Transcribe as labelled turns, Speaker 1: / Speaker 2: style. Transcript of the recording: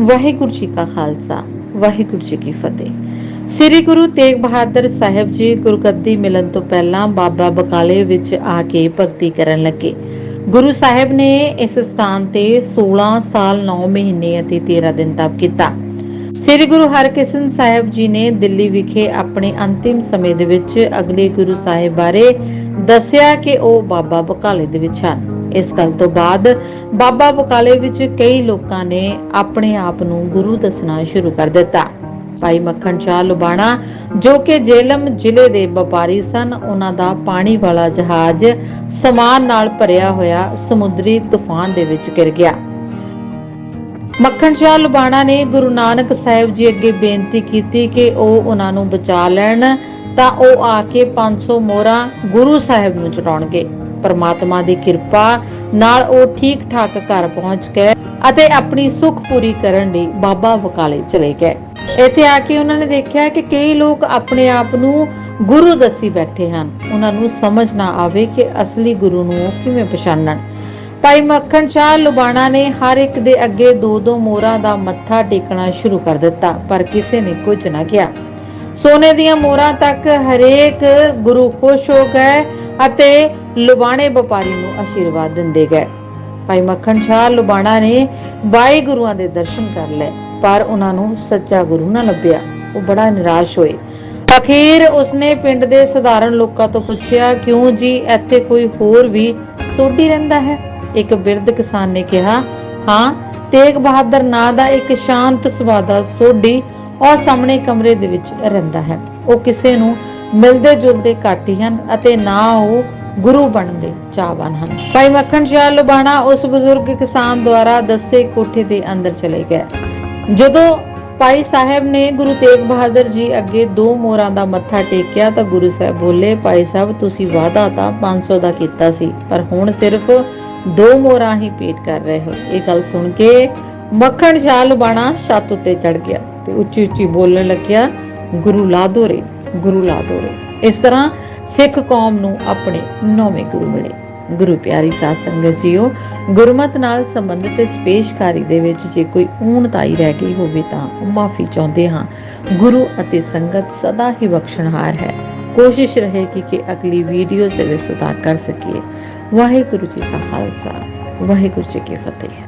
Speaker 1: ਵਾਹਿਗੁਰੂ ਜੀ ਕਾ ਖਾਲਸਾ, ਵਾਹਿਗੁਰੂ ਜੀ ਕੀ ਫਤਿਹ। ਸ੍ਰੀ ਗੁਰੂ ਤੇਗ ਬਹਾਦਰ ਸਾਹਿਬ ਜੀ ਗੁਰਗੱਦੀ ਮਿਲਣ ਤੋਂ ਪਹਿਲਾਂ ਬਾਬਾ ਬਕਾਲੇ ਵਿੱਚ ਆ ਕੇ ਭਗਤੀ ਕਰਨ ਲੱਗੇ। ਗੁਰੂ ਸਾਹਿਬ ਨੇ ਇਸ ਸਥਾਨ ਤੇ 16 ਸਾਲ 9 ਮਹੀਨੇ ਅਤੇ 13 ਦਿਨ ਤਪ ਕੀਤਾ। ਸ੍ਰੀ ਗੁਰੂ ਹਰਕ੍ਰਿਸ਼ਨ ਸਾਹਿਬ ਜੀ ਨੇ ਦਿੱਲੀ ਵਿਖੇ ਆਪਣੇ ਅੰਤਿਮ ਸਮੇਂ ਦੇ ਵਿੱਚ ਅਗਲੇ ਗੁਰੂ ਸਾਹਿਬ ਬਾਰੇ ਦੱਸਿਆ ਕਿ ਉਹ ਬਾਬਾ ਬਕਾਲੇ ਦੇ ਵਿੱਚ ਹਨ। ਇਸ ਗੱਲ ਤੋਂ ਬਾਅਦ ਬਾਬਾ ਬਕਾਲੇ ਵਿੱਚ ਕਈ ਲੋਕਾਂ ਨੇ ਆਪਣੇ ਆਪ ਨੂੰ ਗੁਰੂ ਦੱਸਣਾ ਸ਼ੁਰੂ ਕਰ ਦਿੱਤਾ। ਭਾਈ ਮੱਖਣ ਸ਼ਾਹ ਲੁਬਾਣਾ, ਜੋ ਕਿ ਜੇਲਮ ਜ਼ਿਲ੍ਹੇ ਦੇ ਵਪਾਰੀ ਸਨ, ਉਹਨਾਂ ਦਾ ਪਾਣੀ ਵਾਲਾ ਜਹਾਜ਼ ਸਮਾਨ ਨਾਲ ਭਰਿਆ ਹੋਇਆ ਸਮੁੰਦਰੀ ਤੂਫਾਨ ਦੇ ਵਿੱਚ ਗਿਰ ਗਿਆ। ਮੱਖਣ ਸ਼ਾਹ ਲੁਬਾਣਾ ਨੇ ਗੁਰੂ ਨਾਨਕ ਸਾਹਿਬ ਜੀ ਅੱਗੇ ਬੇਨਤੀ ਕੀਤੀ ਕਿ ਉਹ ਉਹਨਾਂ ਨੂੰ ਬਚਾ ਲੈਣ, ਤਾਂ ਉਹ ਆ ਕੇ 500 ਮੋਹਰਾਂ ਗੁਰੂ ਸਾਹਿਬ ਨੂੰ ਚੜਾਉਣਗੇ ਪਰਮਾਤਮਾ ਦੀ ਕਿਰਪਾ ਨਾਲ ਉਹ ਠੀਕ ਠਾਕ ਘਰ ਪਹੁੰਚ ਗਏ ਅਤੇ ਆਪਣੀ ਸੁੱਖ ਪੂਰੀ ਕਰਨ ਲਈ ਬਾਬਾ ਬਕਾਲੇ ਚਲੇ ਗਏ। ਇੱਥੇ ਆ ਕੇ ਉਹਨਾਂ ਨੇ ਦੇਖਿਆ ਕਿ ਕਈ ਲੋਕ ਆਪਣੇ ਆਪ ਨੂੰ ਗੁਰੂ ਦੱਸੀ ਬੈਠੇ ਹਨ। ਉਹਨਾਂ ਨੂੰ ਸਮਝ ਨਾ ਆਵੇ ਕਿ ਅਸਲੀ ਗੁਰੂ ਨੂੰ ਕਿਵੇਂ ਪਛਾਣਨ। ਭਾਈ ਮੱਖਣ ਸ਼ਾਹ ਲੁਬਾਣਾ ਨੇ ਹਰ ਇੱਕ ਦੇ ਅੱਗੇ ਦੋ ਦੋ ਮੋਹਰਾਂ ਦਾ ਮੱਥਾ ਟੇਕਣਾ ਸ਼ੁਰੂ ਕਰ ਦਿੱਤਾ, ਪਰ ਕਿਸੇ ਨੇ ਕੁਝ ਨਾ ਕਿਹਾ। ਸੋਨੇ ਦੀਆਂ ਮੋਹਰਾਂ ਤੱਕ ਹਰੇਕ ਗੁਰੂ ਖੁਸ਼ ਹੋ ਗਏ ਅਤੇ ਲੁਬਾਣੇ ਵਪਾਰੀ ਨੂੰ ਆਸ਼ੀਰਵਾਦ ਦਿੰਦੇ ਗਏ। ਭਾਈ ਮੱਖਣ ਸ਼ਾਹ ਲੁਬਾਣਾ ਨੇ 22 ਗੁਰੂਆਂ ਦੇ ਦਰਸ਼ਨ ਕਰ ਲਏ, ਪਰ ਉਹਨਾਂ ਨੂੰ ਸੱਚਾ ਗੁਰੂ ਨਾ ਲੱਭਿਆ। ਉਹ ਬੜਾ ਨਿਰਾਸ਼ ਹੋਏ। ਅਖੀਰ ਉਸਨੇ ਪਿੰਡ ਦੇ ਸਧਾਰਨ ਲੋਕਾਂ ਤੋਂ ਪੁੱਛਿਆ, ਕਿਉਂ ਜੀ, ਇੱਥੇ ਕੋਈ ਹੋਰ ਵੀ ਸੋਢੀ ਰਹਿੰਦਾ ਹੈ? ਇੱਕ ਬਿਰਧ ਕਿਸਾਨ ਨੇ ਕਿਹਾ, ਹਾਂ, ਤੇਗ ਬਹਾਦਰ ਨਾਂ ਦਾ ਇੱਕ ਸ਼ਾਂਤ ਸੁਭਾਅ ਦਾ ਸੋਢੀ ਉਹ ਸਾਹਮਣੇ ਕਮਰੇ ਦੇ ਵਿੱਚ ਰਹਿੰਦਾ ਹੈ। ਉਹ ਕਿਸੇ ਨੂੰ ਮਿਲਦੇ ਜੁਲਦੇ ਘੱਟ ਹਨ ਅਤੇ ਨਾ ਉਹ ਗੁਰੂ ਬਣਨ ਦੇ ਚਾਹਵਾਨ ਹਨ। ਭਾਈ ਮੱਖਣ ਸ਼ਾਹ ਲੁਬਾਣਾ ਉਸ ਬਜ਼ੁਰਗ ਕਿਸਾਨ ਦੁਆਰਾ ਦੱਸੇ ਕੋਠੇ ਦੇ ਅੰਦਰ ਚਲੇ ਗਏ। ਜਦੋਂ ਭਾਈ ਸਾਹਿਬ ਨੇ ਗੁਰੂ ਤੇਗ ਬਹਾਦਰ ਜੀ ਅੱਗੇ ਦੋ ਮੋਹਰਾਂ ਦਾ ਮੱਥਾ ਟੇਕਿਆ ਤਾਂ ਗੁਰੂ ਸਾਹਿਬ ਬੋਲੇ, ਭਾਈ ਸਾਹਿਬ, ਤੁਸੀਂ ਵਾਅਦਾ ਤਾਂ 500 ਦਾ ਕੀਤਾ ਸੀ, ਪਰ ਹੁਣ ਸਿਰਫ ਦੋ ਮੋਰਾਂ ਹੀ ਪੇਟ ਕਰ ਰਹੇ ਹੋ। ਇਹ ਗੱਲ ਸੁਣ ਕੇ ਮੱਖਣ ਸ਼ਾਹ ਲੁਬਾਣਾ ਛੱਤ ਉੱਤੇ ਚੜ ਗਿਆ ਤੇ ਉੱਚੀ ਉੱਚੀ ਬੋਲਣ ਲੱਗਿਆ, ਗੁਰੂ ਲਾਦੋਰੇ ਗੁਰੂ ਲਾਦੋਰੇ ਇਸ ਤਰ੍ਹਾਂ ਸਿੱਖ ਕੌਮ ਨੂੰ ਆਪਣੇ ਨੌਵੇਂ ਗੁਰੂ ਮਿਲੇ। ਗੁਰੂ ਪਿਆਰੀ ਸਾਧ ਸੰਗਤ ਜੀਓ, ਗੁਰਮਤ ਨਾਲ ਸੰਬੰਧਿਤ ਇਸ ਪੇਸ਼ਕਾਰੀ ਦੇ ਵਿੱਚ ਜੇ ਕੋਈ ਊਣਤਾਈ ਰਹਿ ਗਈ ਹੋਵੇ ਤਾਂ ਮਾਫੀ ਚਾਹੁੰਦੇ ਹਾਂ। ਗੁਰੂ ਅਤੇ ਸੰਗਤ ਸਦਾ ਹੀ ਬਖਸ਼ਣਹਾਰ ਹੈ। ਕੋਸ਼ਿਸ਼ ਰਹੇਗੀ ਕਿ ਅਗਲੀ ਵੀਡੀਓ ਦੇ ਵਿੱਚ ਸੁਧਾਰ ਕਰ ਸਕੀਏ। ਵਾਹਿਗੁਰੂ ਜੀ ਕਾ ਖਾਲਸਾ, ਵਾਹਿਗੁਰੂ ਜੀ ਕੀ ਫਤਿਹ।